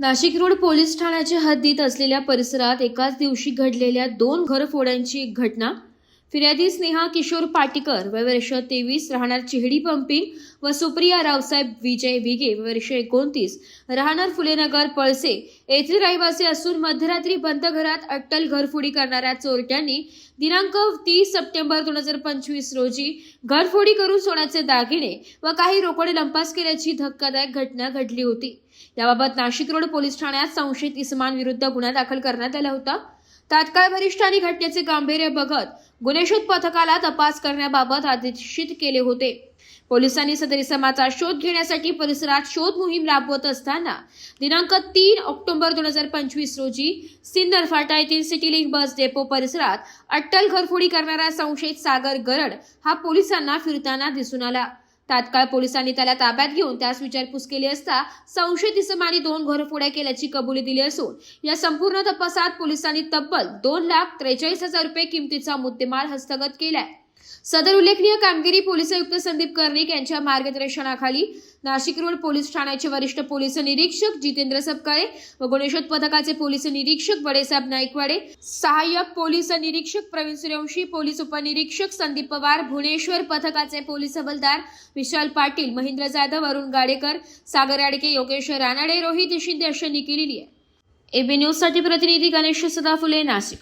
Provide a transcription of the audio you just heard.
Nashik road police ठाण्याच्या हद्दीत असलेल्या परिसरात एकाच दिवशी घडलेल्या दोन घरफोड्यांची घटना. फिर्यादी स्नेहा किशोर पाटीकर वर्ष तेवीस राहणार चिहडी पंपिंग व सुप्रिया रावसाहेब विजय विगे वर्ष एकोणतीस राहणार फुलेनगर पळसे. येथील रहिवासी असून मध्यरात्री बंद घरात अट्टल घरफोडी करणाऱ्या चोरट्यांनी दिनांक तीस सप्टेंबर दोन हजार पंचवीस रोजी घरफोडी करून सोन्याचे दागिने व काही रोकडे लंपास केल्याची धक्कादायक घटना घडली होती. याबाबत नाशिक रोड पोलीस ठाण्यात संशयित इस्मानविरुद्ध गुन्हा दाखल करण्यात आला होता. तात्काळ वरिष्ठांनी घटनेचे गांभीर्य बघत गुन्हेशोध पथकाला तपास करण्याबाबत आदेशित केले होते. पोलिसांनी सदर इसमाचा शोध घेण्यासाठी परिसरात शोध मोहीम राबवत असताना दिनांक तीन ऑक्टोबर दोन हजार पंचवीस रोजी सिन्नर फाटा येथील सिटी लिंक बस डेपो परिसरात अट्टल घरफोडी करणारा संशयित सागर गरड हा पोलिसांना फिरताना दिसून आला. तात्काळ पोलिसांनी त्याला ताब्यात घेऊन त्यास विचारपूस केली असता संशयित इसमाने दोन घरफोड्या केल्याची कबुली दिली असून या संपूर्ण तपासात पोलिसांनी तब्बल दोन लाख त्रेचाळीस हजार रुपये किमतीचा मुद्देमाल हस्तगत केलाय. सदर उल्लेखनीय कामगिरी पोलीस आयुक्त संदीप कर्णिक यांच्या मार्गदर्शनाखाली नाशिक रोड पोलीस ठाण्याचे वरिष्ठ पोलीस निरीक्षक जितेंद्र सपकाळे व गुन्हेशोध पथकाचे पोलीस निरीक्षक बडेसाहेब नाईकवाडे सहाय्यक पोलीस निरीक्षक प्रवीण सूर्यवंशी पोलीस उपनिरीक्षक संदीप पवार भुवनेश्वर पथकाचे पोलीस हवालदार विशाल पाटील महेंद्र जाधव अरुण गाडेकर सागर आडके योगेश रानाडे रोहित शिंदे अशी केलेली आहे. एबी न्यूजसाठी प्रतिनिधी गणेश सदाफुले नाशिक.